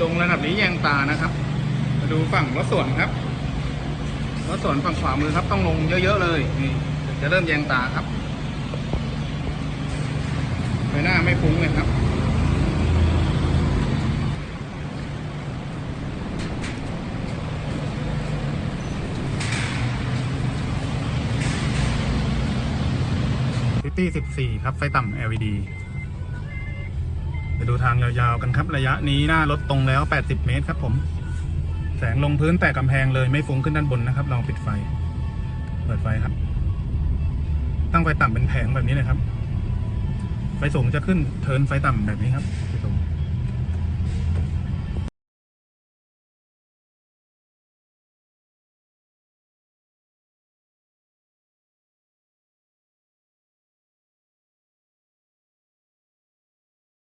ตรงระดับนี้แยงตานะครับ มาดูฝั่งรถสวนครับรถสวนฝั่งขวามือครับต้องลงเยอะๆเลยนี่จะเริ่มแยงตาครับไฟหน้าไม่ฟุ้งเลยครับซิตี้14 ครับ ไฟต่ำ LED ไปดูทางยาวๆกันครับระยะนี้หน้ารถตรงแล้ว 80 เมตรครับผม แสงลงพื้นแต่กำแพงเลยไม่ฟุ้งขึ้นด้านบนนะครับลองปิดไฟ เปิดไฟครับ ตั้งไฟต่ำเป็นแผงแบบนี้เลยครับ ไฟสูงจะขึ้นเทินไฟต่ำแบบนี้ครับ